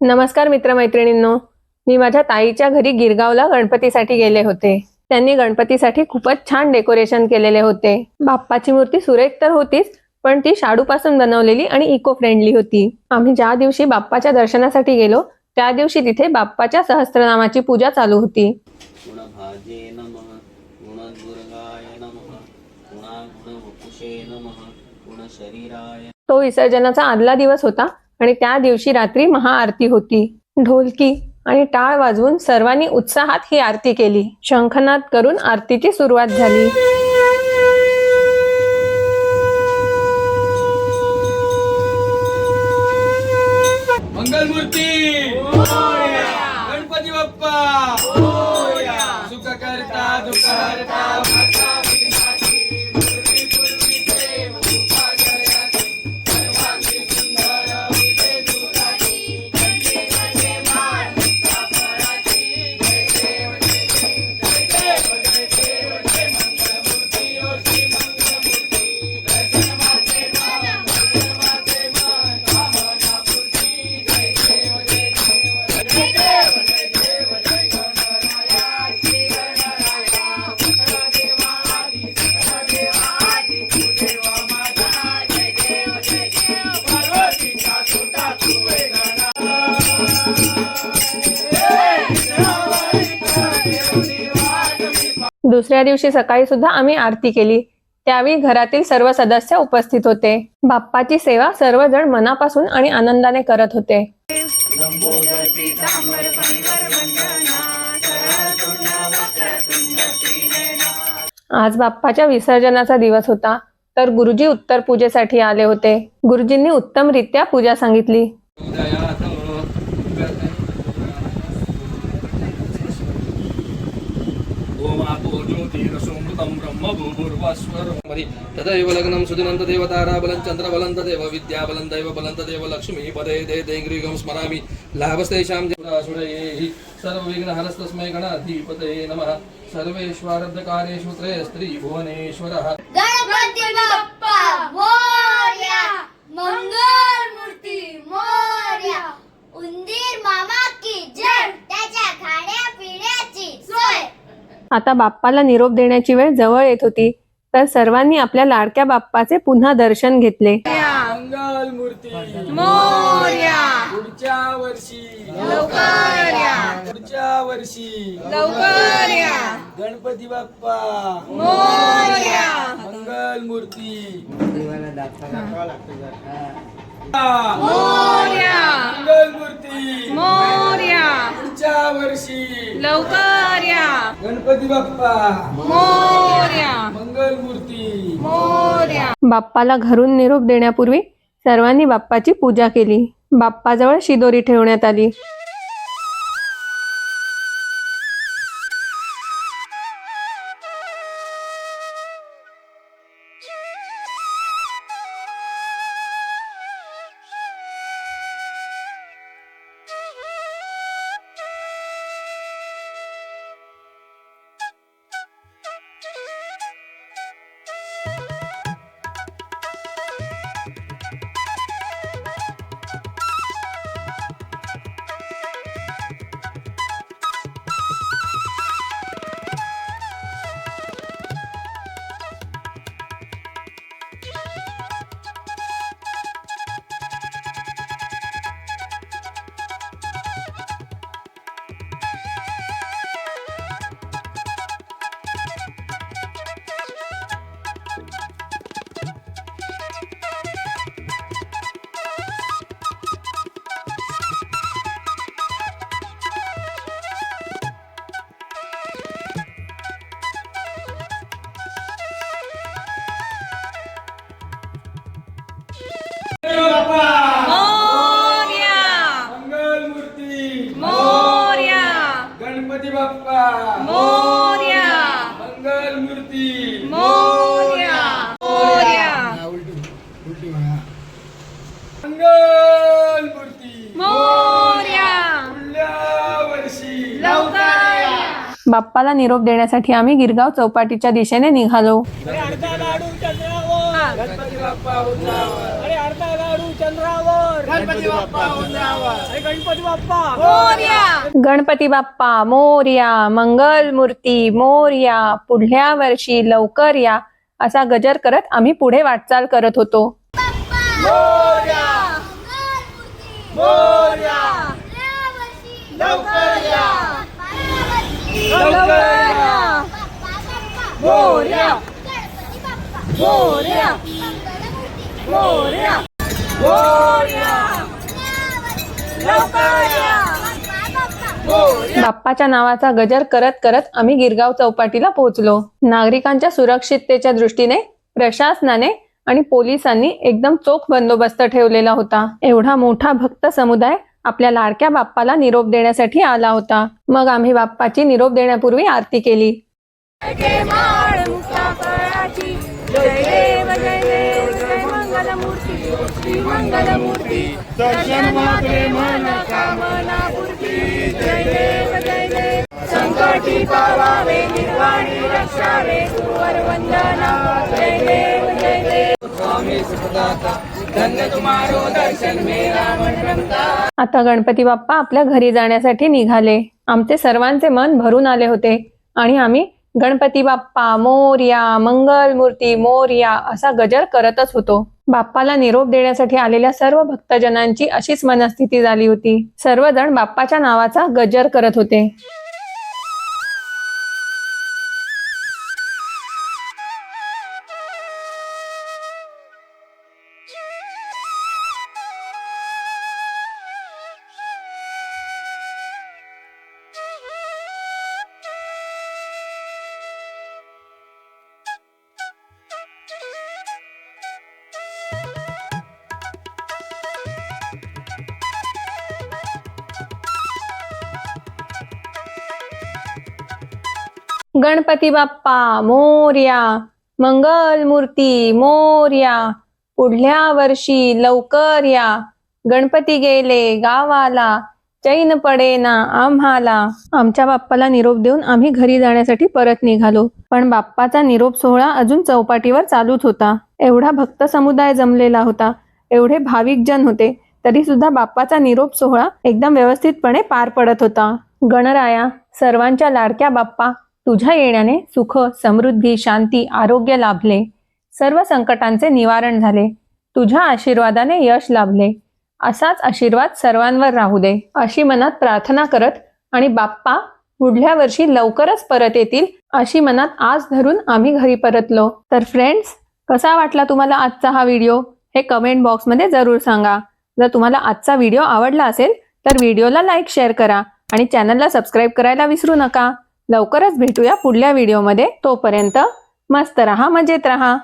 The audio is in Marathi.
नमस्कार मित्रमैत्रिणींनो. मी माझ्या ताईच्या घरी गिरगावला गणपतीसाठी गेले होते. त्यांनी गणपतीसाठी खूपच छान डेकोरेशन केलेले होते. बाप्पाची मूर्ती सुरेख तर होतीच पण ती शाडूपासून बनवलेली आणि इको फ्रेंडली होती. आम्ही ज्या दिवशी बाप्पाच्या दर्शनासाठी गेलो त्या दिवशी तिथे बाप्पाच्या सहस्त्रनामाची पूजा चालू होती. तो विसर्जनाचा आदला दिवस होता. आणि त्या दिवशी रात्री महाआरती होती. ढोलकी आणि टाळ वाजवून सर्वांनी उत्साहात ही आरती केली. शंखनाद करून आरतीची सुरुवात झाली. मंगलमूर्ती! दुसऱ्या दिवशी सकाळी सुद्धा आम्ही आरती केली. त्यावेळी घरातील सर्व सदस्य उपस्थित होते. बाप्पाची सेवा सर्वजण मनापासून आणि आनंदाने करत होते. आज बाप्पाच्या विसर्जनाचा दिवस होता. तर गुरुजी उत्तर पूजेसाठी आले होते. गुरुजींनी उत्तमरित्या पूजा सांगितली. उदयात ओम ब्रह्म भूर्भुर्वस्वरमरि तदैव लग्नं सुदिनं तदेव ताराबलं चन्द्रबलं तदेव विद्याबलं पदे दे दैग्रीगं स्मरामि लाभस्तेषां सुरयेहि सर्वविघ्नहरस्तस्मै गणाधिपतये नमः सर्वेष्वारब्धकार्येषु त्रयस्त्रीभुवनेश्वरः गणपती बाप्पा मोर्या मंगल आता बाप्पाला निरोप देण्याची वेळ जवळ येत होती. तर सर्वांनी आपल्या लाडक्या बाप्पाचे पुन्हा दर्शन घेतले. मंगल मूर्ती मोर्या. पुढच्या वर्षी. लवकर या पुढच्या वर्षी. लवकर या गणपती बाप्पा. मोर्या. मंगल मूर्ती मूर्ती मोर्या. पुढच्या वर्षी. लवकर या. गणपती बाप्पा. मोर्या. मंगल मूर्ती बाप्पाला घरून निरोप देण्यापूर्वी सर्वांनी बाप्पाची पूजा केली. बाप्पाजवळ शिदोरी ठेवण्यात आली. मंगल मूर्ती मोर्या. पुढल्या वर्षी लवकर बाप्पाला निरोप देण्यासाठी आम्ही गिरगाव चौपाटीच्या दिशेने निघालो. गणपती बाप्पा उंचावर. गणपती बाप्पा उंदरावर. गणपती बाप्पा. मोरया. गणपती बाप्पा मोर्या. मंगल मूर्ती मोर्या. पुढल्या वर्षी लवकर या असा गजर करत आम्ही पुढे वाटचाल करत होतो. मोरया! मोरया! लवकर या लवकर या मोरया! मोरया! मोरया! मोरया! लवकर या बाप्पाच्या नावाचा गजर करत करत आम्ही गिरगाव चौपाटीला पोहोचलो. नागरिकांच्या सुरक्षिततेच्या दृष्टीने प्रशासनाने आणि पोलिसांनी एकदम चोख बंदोबस्त ठेवलेला होता एवढा मोठा भक्त समुदाय आपल्या लाडक्या बाप्पाला निरोप देण्यासाठी आला होता मग आम्ही बाप्पाची निरोप देण्यापूर्वी आरती केली संकटी पावावे निर्वाणी रक्षावे आता गणपती बाप्पा आपल्या घरी जाण्यासाठी निघाले. आमचे सर्वांचे मन भरून आले होते. आणि आम्ही गणपती बाप्पा मोर्या मंगल मूर्ती मोर्या असा गजर करतच होतो. बाप्पाला निरोप देण्यासाठी आलेल्या सर्व भक्तजनांची अशीच मनस्थिती झाली होती. सर्वजण बाप्पाच्या नावाचा गजर करत होते. गणपती बाप्पा मोर्या मंगल मूर्ती मोर्या पुढल्या वर्षी लवकर या. गणपती गेले गावाला चैन पडेना आम्हाला. आमच्या बाप्पाला निरोप देऊन आम्ही घरी जाण्यासाठी परत निघालो. पण बाप्पाचा निरोप सोहळा अजून चौपाटीवर चालूच होता. एवढा भक्त समुदाय जमलेला होता. एवढे भाविक जन होते तरी सुद्धा बाप्पाचा निरोप सोहळा एकदम व्यवस्थितपणे पार पडत होता. गणराया सर्वांच्या लाडक्या बाप्पा तुझ्या येण्याने सुख समृद्धी शांती आरोग्य लाभले. सर्व संकटांचे निवारण झाले. तुझ्या आशीर्वादाने यश लाभले. असाच आशीर्वाद सर्वांवर राहू दे अशी मनात प्रार्थना करत आणि बाप्पा पुढल्या वर्षी लवकरच परत येतील अशी मनात आज धरून आम्ही घरी परतलो. तर फ्रेंड्स कसा वाटला तुम्हाला आजचा हा व्हिडिओ? हे कमेंट बॉक्समध्ये जरूर सांगा. जर तुम्हाला आजचा व्हिडिओ आवडला असेल तर व्हिडिओला लाईक शेअर करा आणि चॅनलला सबस्क्राईब करायला विसरू नका. लवकरच भेटूया पुढल्या व्हिडिओमध्ये. तोपर्यंत मस्त रहा मजेत रहा.